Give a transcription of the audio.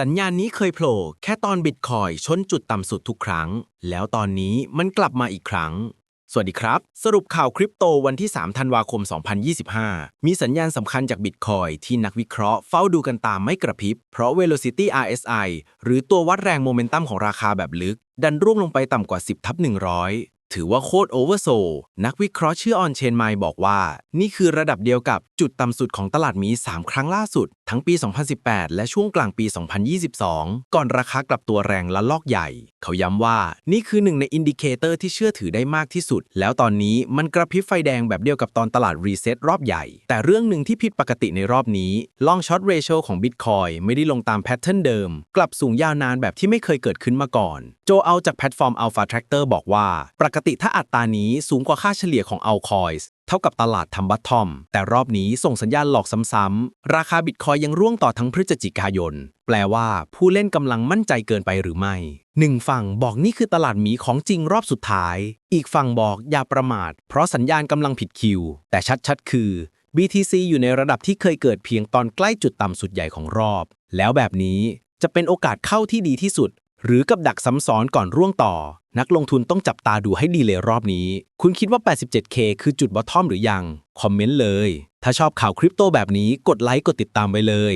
สัญญาณนี้เคยโผล่แค่ตอนบิตคอยชนจุดต่ำสุดทุกครั้ง แล้วตอนนี้มันกลับมาอีกครั้ง สวัสดีครับ สรุปข่าวคริปโตวันที่ 3 ธันวาคม 2025 มีสัญญาณสำคัญจากบิตคอยที่นักวิเคราะห์เฝ้าดูกันตามไม่กระพริบ เพราะ Velocity RSI หรือตัววัดแรงโมเมนตัมของราคาแบบลึก ดันร่วงลงไปต่ำกว่า 10 ทับ 100 ถือว่าโคตรโอเวอร์โซลนักวิเคราะห์ชื่อออนเชนไมบอกว่า นี่คือระดับเดียวกับจุดต่ำสุดของตลาดมี 3 ครั้งล่าสุด ทั้งปี 2018 และช่วงกลางปี 2022 ก่อนราคากลับตัวแรงและลอกใหญ่ เขาย้ำว่า นี่คือหนึ่งในอินดิเคเตอร์ที่เชื่อถือได้มากที่สุด แล้วตอนนี้มันกระพริบไฟแดงแบบเดียวกับตอนตลาดรีเซ็ตรอบใหญ่ แต่เรื่องหนึ่งที่ผิดปกติในรอบนี้ long short ratio ของ Bitcoin ไม่ได้ลงตามแพทเทิร์นเดิม กลับสูงยาวนานแบบที่ไม่เคยเกิดขึ้นมาก่อน โจเอาจากแพลตฟอร์ม Alpha Tracker บอกว่าปกติถ้าอัตรานี้สูงกว่าค่าเฉลี่ยของ Altcoins เท่ากับตลาดทำบัตทอม แต่รอบนี้ส่งสัญญาณหลอกซ้ำๆ ราคาบิตคอยยังร่วงต่อทั้งพฤศจิกายน แปลว่าผู้เล่นกำลังมั่นใจเกินไปหรือไม่หนึ่งฝั่งบอกนี่คือตลาดหมีของจริงรอบสุดท้าย อีกฝั่งบอกอย่าประมาท เพราะสัญญาณกำลังผิดคิว แต่ชัดๆ คือ BTC อยู่ในระดับที่เคยเกิดเพียงตอนใกล้จุดต่ำสุดใหญ่ของรอบ แล้วแบบนี้จะเป็นโอกาสเข้าที่ดีที่สุด หรือกับดักซ้ำซ้อนก่อนร่วงต่อ นักลงทุนต้องจับตาดูให้ดีเลยรอบนี้ คุณคิดว่า 87K คือจุดบอททอมหรือยัง คอมเมนต์เลย ถ้าชอบข่าวคริปโตแบบนี้กดไลค์กดติดตามไว้เลย